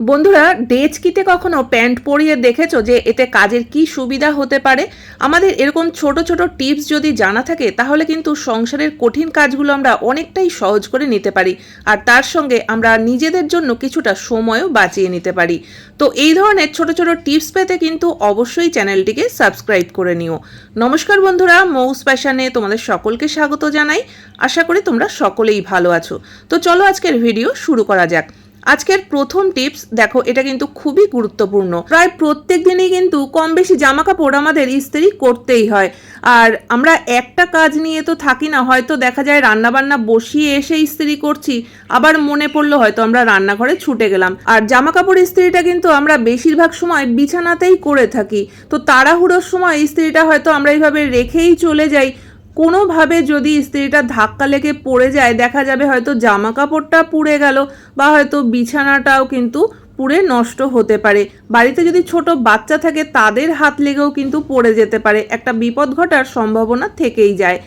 বন্ধুরা, ডেচকিতে কখনো প্যান্ট পরিয়ে দেখেছ যে এতে কাজের কি সুবিধা হতে পারে? আমাদের এরকম ছোট ছোট টিপস যদি জানা থাকে, তাহলে কিন্তু সংসারের কঠিন কাজগুলো আমরা অনেকটাই সহজ করে নিতে পারি। আর তার সঙ্গে আমরা নিজেদের জন্য কিছুটা সময়ও বাঁচিয়ে নিতে পারি। তো এই ধরনের ছোট ছোট টিপস পেতে কিন্তু অবশ্যই চ্যানেলটিকে সাবস্ক্রাইব করে নিও। নমস্কার বন্ধুরা, মৌস প্যাশানে তোমাদের সকলকে স্বাগত জানাই। আশা করি তোমরা সকলেই ভালো আছো। তো চলো আজকের ভিডিও শুরু করা যাক। আজকের প্রথম টিপস, দেখো, এটা কিন্তু খুবই গুরুত্বপূর্ণ। প্রায় প্রত্যেক দিনই কিন্তু কম বেশি জামা কাপড় আমাদের ইস্ত্রি করতেই হয়। আর আমরা একটা কাজ নিয়ে তো থাকি না, হয়তো দেখা যায় রান্না বান্না বসিয়ে এসে ইস্ত্রি করছি, আবার মনে পড়ল হয়তো আমরা রান্নাঘরে ছুটে গেলাম। আর জামা কাপড় ইস্ত্রিটা কিন্তু আমরা বেশিরভাগ সময় বিছানাতেই করে থাকি। তো তাড়াহুড়োর সময় ইস্ত্রিটা হয়তো আমরা এইভাবে রেখেই চলে যাই কোনোভাবে যদি ইস্ত্রিটা ধাক্কা লেগে পড়ে যায়, দেখা যাবে হয়তো জামা কাপড়টা পুড়ে গেল বা হয়তো বিছানাটাও কিন্তু পুড়ে নষ্ট হতে পারে। বাড়িতে যদি ছোট বাচ্চা থাকে, তাদের হাত লেগেও কিন্তু পড়ে যেতে পারে। একটা বিপদ ঘটার সম্ভাবনা থেকেই যায়।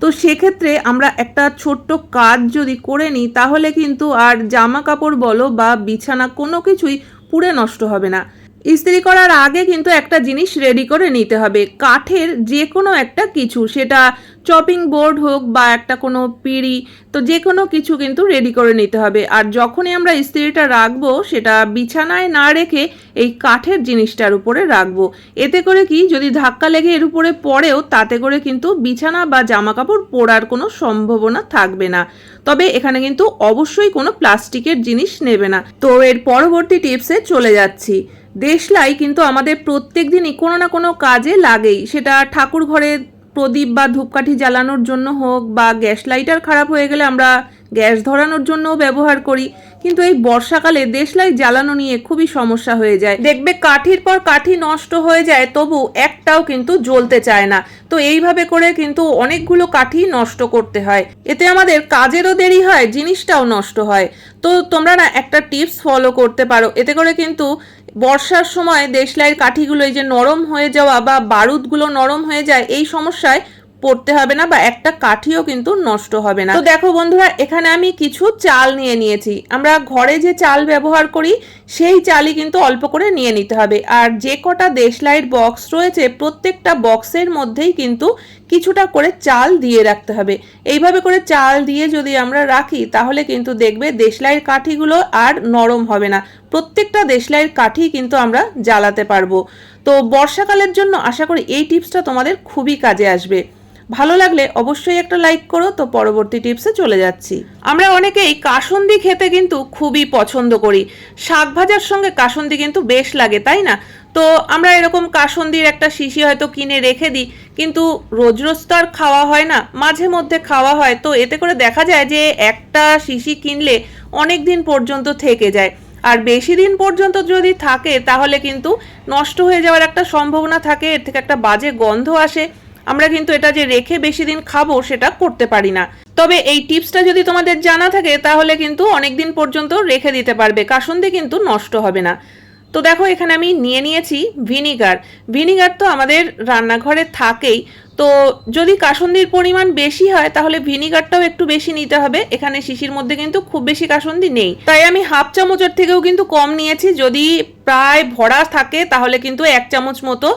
তো সেক্ষেত্রে আমরা একটা ছোট্ট কাজ যদি করে নিই, তাহলে কিন্তু আর জামা কাপড় বলো বা বিছানা কোনো কিছুই পুড়ে নষ্ট হবে না। ইস্ত্রি করার আগে কিন্তু একটা জিনিস রেডি করে নিতে হবে। কাঠের যে কোনো একটা কিছু, সেটা চপিং বোর্ড হোক বা একটা কোনো পিড়ি, তো যে কোনো কিছু কিন্তু রেডি করে নিতে হবে। আর যখনই আমরা ইস্ত্রিটা রাখব, সেটা বিছানায় না রেখে এই কাঠের জিনিসটার উপরে রাখব। এতে করে কি, যদি ধাক্কা লেগে এর উপরে পড়েও, তাতে করে কিন্তু বিছানা বা জামা কাপড় পরার কোনো সম্ভাবনা থাকবে না। তবে এখানে কিন্তু অবশ্যই কোনো প্লাস্টিকের জিনিস নেবে না। তো এর পরবর্তী টিপসে চলে যাচ্ছি। দেশলাই কিন্তু আমাদের প্রত্যেক দিনই কোনো না কোনো কাজে লাগেই। সেটা ঠাকুর ঘরে প্রদীপ বা ধূপকাঠি জ্বালানোর জন্য হোক বা গ্যাস লাইটার খারাপ হয়ে গেলে আমরা গ্যাস ধরানোর জন্যও ব্যবহার করি। কিন্তু এই বর্ষাকালে দেশলাই জ্বালানো নিয়ে খুবই সমস্যা হয়ে যায়। দেখবে কাঠির পর কাঠি নষ্ট হয়ে যায়, তবু একটাও কিন্তু জ্বলতে চায় না। তো এইভাবে করে কিন্তু অনেকগুলো কাঠি নষ্ট করতে হয়। এতে আমাদের কাজেরও দেরি হয়, জিনিসটাও নষ্ট হয়। তো তোমরা না একটা টিপস ফলো করতে পারো। এতে করে কিন্তু বর্ষার সময় দেশলাইয়ের কাঠিগুলো এই যে নরম হয়ে যাওয়া বা বারুদগুলো নরম হয়ে যায়, এই সমস্যায় পড়তে হবে না বা একটা কাঠিও কিন্তু নষ্ট হবে না। তো দেখো বন্ধুরা, এখানে আমি কিছু চাল নিয়ে নিয়েছি। আমরা ঘরে যে চাল ব্যবহার করি, সেই চালই কিন্তু অল্প করে নিয়ে নিতে হবে। আর যে কটা দেশলাইয়ের বক্স রয়েছে, প্রত্যেকটা বক্সের মধ্যেই কিন্তু কিছুটা করে চাল দিয়ে রাখতে হবে। এইভাবে করে চাল দিয়ে যদি আমরা রাখি, তাহলে কিন্তু দেখবে দেশলাইয়ের কাঠিগুলো আর নরম হবে না। প্রত্যেকটা দেশলাইয়ের কাঠি কিন্তু আমরা জ্বালাতে পারব। তো বর্ষাকালের জন্য আশা করি এই টিপসটা তোমাদের খুবই কাজে আসবে। ভালো লাগলে অবশ্যই একটা লাইক করো, তো পরবর্তী টিপসে চলে যাচ্ছি। আমরা অনেকেই কাসন্দি খেতে কিন্তু খুবই পছন্দ করি। শাক ভাজার সঙ্গে কাসন্দি কিন্তু বেশ লাগে, তাই না? তো আমরা এরকম কাসন্দির একটা শিশি হয়তো কিনে রেখে দিই, কিন্তু রোজ রোজ তো আর খাওয়া হয় না, মাঝে মধ্যে খাওয়া হয়। তো এতে করে দেখা যায় যে একটা শিশি কিনলে অনেক দিন পর্যন্ত থেকে যায়। আর বেশি দিন পর্যন্ত যদি থাকে, তাহলে কিন্তু নষ্ট হয়ে যাওয়ার একটা সম্ভাবনা থাকে, এর থেকে একটা বাজে গন্ধ আসে। আমরা কিন্তু এটা যে রেখে বেশি দিন খাব সেটা করতে পারি না। তবে এই টিপসটা যদি তোমাদের জানা থাকে, তাহলে কিন্তু অনেক দিন পর্যন্ত রেখে দিতে পারবে। কাসন্দি কিন্তু নষ্ট হবে না। তো দেখো, এখানে আমি নিয়ে নিয়েছি ভিনিগার। ভিনিগার তো আমাদের রান্নাঘরে থাকেই। তো যদি কাসন্দির পরিমাণ বেশি হয়, তাহলে ভিনিগারটাও একটু বেশি নিতে হবে। এখানে শিশির মধ্যে কিন্তু খুব বেশি কাসন্দি নেই। তাই আমি হাফ চামচের থেকেও কিন্তু কম নিয়েছি। যদি প্রায় ভরা থাকে, তাহলে কিন্তু এক চামচ মতো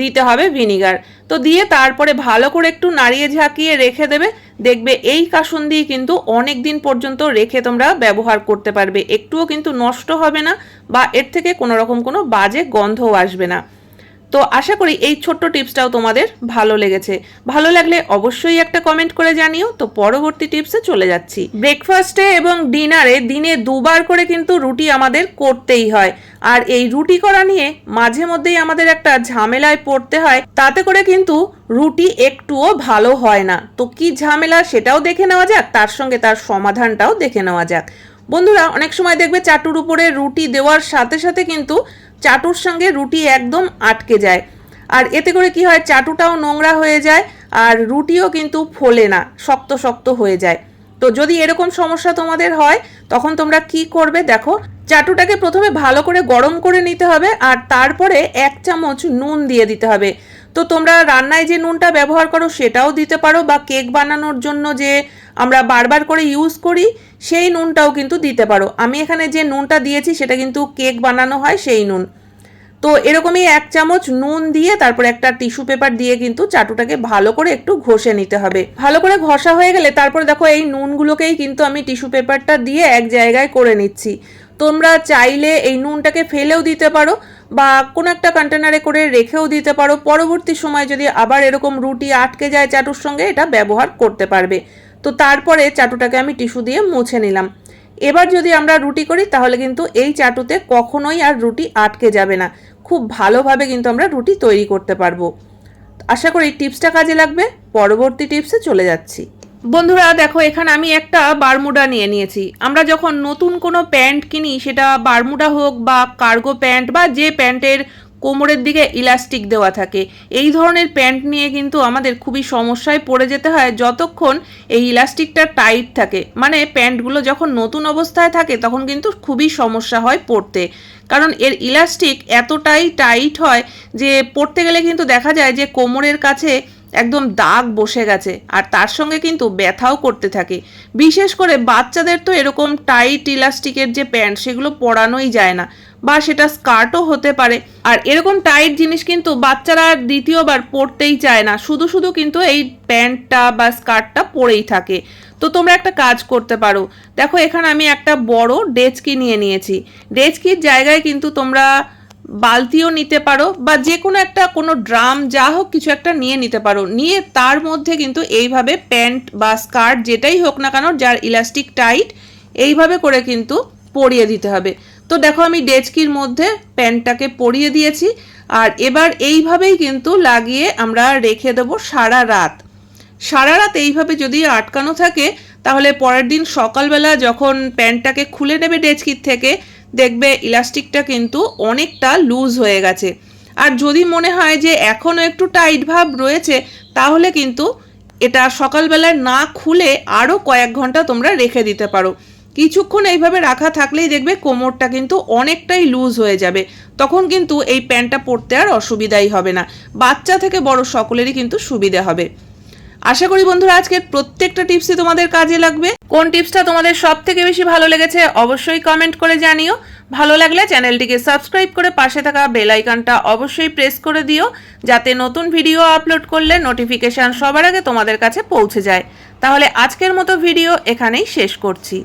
দিতে হবে ভিনিগার। তো দিয়ে তারপরে ভালো করে একটু নাড়িয়ে ঝাঁকিয়ে রেখে দেবে। দেখবে এই কাসন্দি কিন্তু অনেক দিন পর্যন্ত রেখে তোমরা ব্যবহার করতে পারবে। একটুও কিন্তু নষ্ট হবে না বা এর থেকে কোনো রকম কোনো বাজে গন্ধও আসবে না। তো আশা করি এই ছোট্ট টিপসটাও তোমাদের ভালো লেগেছে। ভালো লাগলে অবশ্যই একটা কমেন্ট করে জানিও। তো পরবর্তী টিপসে চলে যাচ্ছি। ব্রেকফাস্টে এবং ডিনারে দিনে দুবার করে কিন্তু রুটি আমাদের করতেই হয়। আর এই রুটি করা নিয়ে মাঝে মধ্যেই আমাদের একটা ঝামেলায় পড়তে হয়। তাতে করে কিন্তু রুটি একটুও ভালো হয় না। তো কি ঝামেলা সেটাও দেখে নেওয়া যাক, তার সঙ্গে তার সমাধানটাও দেখে নেওয়া যাক। বন্ধুরা, অনেক সময় দেখবে চাটুর উপরে রুটি দেওয়ার সাথে সাথে কিন্তু চাটুর সঙ্গে রুটি একদম আটকে যায়। আর এতে করে কি হয়, চাটুটাও নোংরা হয়ে যায় আর রুটিও কিন্তু ফোলে না, শক্ত শক্ত হয়ে যায়। তো যদি এরকম সমস্যা তোমাদের হয়, তখন তোমরা কি করবে দেখো, চাটুটাকে প্রথমে ভালো করে গরম করে নিতে হবে আর তারপরে এক চামচ নুন দিয়ে দিতে হবে। তো তোমরা রান্নায় যে নুনটা ব্যবহার করো, সেটাও দিতে পারো বা কেক বানানোর জন্য যে আমরা বারবার করে ইউজ করি, সেই নুনটাও কিন্তু দিতে পারো। আমি এখানে যে নুনটা দিয়েছি, সেটা কিন্তু কেক বানানো হয় সেই নুন। তো এরকমই এক চামচ নুন দিয়ে, তারপর একটা টিস্যু পেপার দিয়ে কিন্তু চাটুটাকে ভালো করে একটু ঘষে নিতে হবে। ভালো করে ঘষা হয়ে গেলে, তারপর দেখো এই নুনগুলোকেই কিন্তু আমি টিস্যু পেপারটা দিয়ে এক জায়গায় করে নিচ্ছি। তোমরা চাইলে এই নুনটাকে ফেলেও দিতে পারো, বা কোনো একটা কন্টেনারে করে রেখেও দিতে পারো। পরবর্তী সময় যদি আবার এরকম রুটি আটকে যায় চাটুর সঙ্গে, এটা ব্যবহার করতে পারবে। তো তারপরে চাটুটাকে আমি টিস্যু দিয়ে মুছে নিলাম। এবার যদি আমরা রুটি করি, তাহলে কিন্তু এই চাটুতে কখনোই আর রুটি আটকে যাবে না। খুব ভালোভাবে কিন্তু আমরা রুটি তৈরি করতে পারব। আশা করি টিপসটা কাজে লাগবে। পরবর্তী টিপসে চলে যাচ্ছি। বন্ধুরা, দেখো, এখানে আমি একটা বারমুডা নিয়ে নিয়েছি। আমরা যখন নতুন কোনো প্যান্ট কিনি, সেটা বারমুডা হোক বা কার্গো প্যান্ট বা যে প্যান্টের কোমরের দিকে ইলাস্টিক দেওয়া থাকে। এই ধরনের প্যান্ট নিয়ে কিন্তু আমাদের খুবই সমস্যায় পড়ে যেতে হয় যতক্ষণ এই ইলাস্টিকটা টাইট থাকে। মানে প্যান্টগুলো যখন নতুন অবস্থায় থাকে তখন কিন্তু খুবই সমস্যা হয় পড়তে। কারণ এর ইলাস্টিক এতটাই টাইট হয় যে পড়তে গেলে কিন্তু দেখা যায় যে কোমরের কাছে একদম দাগ বসে গেছে। আর তার সঙ্গে কিন্তু ব্যথাও করতে থাকে। বিশেষ করে বাচ্চাদের তো এরকম টাইট ইলাস্টিকের যে প্যান্ট সেগুলো পরানোই যায় না। বা সেটা স্কার্টও হতে পারে। আর এরকম টাইট জিনিস কিন্তু বাচ্চারা দ্বিতীয়বার পরতেই চায় না। শুধু শুধু কিন্তু এই প্যান্টটা বা স্কার্টটা পরেই থাকে। তো তোমরা একটা কাজ করতে পারো। দেখো, এখানে আমি একটা বড় ডেচকি নিয়ে নিয়েছি। ডেচকির জায়গায় কিন্তু তোমরা বালতিও নিতে পারো বা যে কোনো একটা কোনো ড্রাম যা হোক কিছু একটা নিয়ে নিতে পারো। নিয়ে তার মধ্যে কিন্তু এইভাবে প্যান্ট বা স্কার্ট যেটাই হোক না কেন, যার ইলাস্টিক টাইট, এইভাবে করে কিন্তু পরিয়ে দিতে হবে। তো দেখো আমি ডেচকির মধ্যে প্যান্টটাকে পরিয়ে দিয়েছি আর এবার এইভাবেই কিন্তু লাগিয়ে আমরা রেখে দেবো সারা রাত। সারা রাত এইভাবে যদি আটকানো থাকে, তাহলে পরের দিন সকালবেলা যখন প্যান্টটাকে খুলে নেবে ডেচকির থেকে দেখবে ইলাস্টিকটা কিন্তু অনেকটা লুজ হয়ে গেছে। আর যদি মনে হয় যে এখনও একটু টাইট ভাব রয়েছে, তাহলে কিন্তু এটা সকালবেলায় না খুলে আরও কয়েক ঘণ্টা তোমরা রেখে দিতে পারো। কিছুক্ষণ এইভাবে রাখা থাকলেই দেখবে কোমরটা কিন্তু অনেকটাই লুজ হয়ে যাবে। তখন কিন্তু এই প্যান্টটা পরতে আর অসুবিধাই হবে না। বাচ্চা থেকে বড় সকলেরই কিন্তু সুবিধে হবে। আশা করি বন্ধুরা আজকের প্রত্যেকটা টিপসই তোমাদের কাজে লাগবে। কোন টিপসটা তোমাদের সব থেকে বেশি ভালো লেগেছে অবশ্যই কমেন্ট করে জানিও। ভালো লাগলে চ্যানেলটিকে সাবস্ক্রাইব করে পাশে থাকা বেল আইকনটা অবশ্যই প্রেস করে দিও, যাতে নতুন ভিডিও আপলোড করলে নোটিফিকেশান সবার আগে তোমাদের কাছে পৌঁছে যায়। তাহলে আজকের মতো ভিডিও এখানেই শেষ করছি।